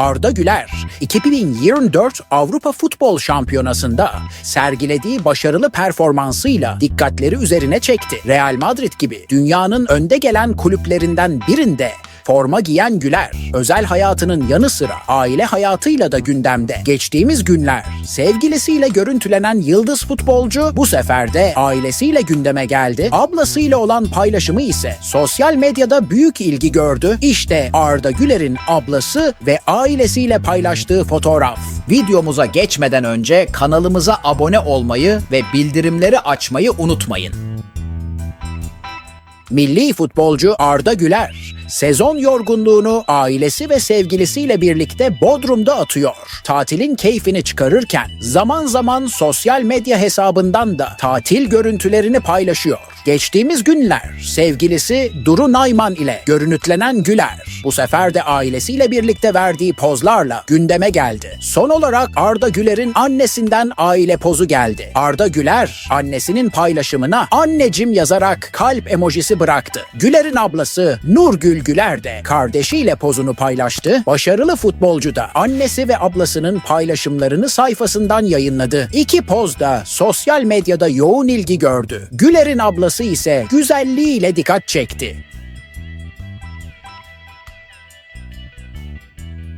Arda Güler, 2024 Avrupa Futbol Şampiyonası'nda sergilediği başarılı performansıyla dikkatleri üzerine çekti. Real Madrid gibi dünyanın önde gelen kulüplerinden birinde Forma giyen Güler, özel hayatının yanı sıra aile hayatıyla da gündemde. Geçtiğimiz günler sevgilisiyle görüntülenen yıldız futbolcu bu sefer de ailesiyle gündeme geldi. Ablasıyla olan paylaşımı ise sosyal medyada büyük ilgi gördü. İşte Arda Güler'in ablası ve ailesiyle paylaştığı fotoğraf. Videomuza geçmeden önce kanalımıza abone olmayı ve bildirimleri açmayı unutmayın. Milli futbolcu Arda Güler, sezon yorgunluğunu ailesi ve sevgilisiyle birlikte Bodrum'da atıyor. Tatilin keyfini çıkarırken zaman zaman sosyal medya hesabından da tatil görüntülerini paylaşıyor. Geçtiğimiz günler sevgilisi Duru Nayman ile görünütlenen Güler bu sefer de ailesiyle birlikte verdiği pozlarla gündeme geldi. Son olarak Arda Güler'in annesinden aile pozu geldi. Arda Güler annesinin paylaşımına annecim yazarak kalp emojisi bıraktı. Güler'in ablası Nurgül Güler de kardeşiyle pozunu paylaştı. Başarılı futbolcu da annesi ve ablasının paylaşımlarını sayfasından yayınladı. İki poz da sosyal medyada yoğun ilgi gördü. Güler'in ablası ise güzelliğiyle dikkat çekti.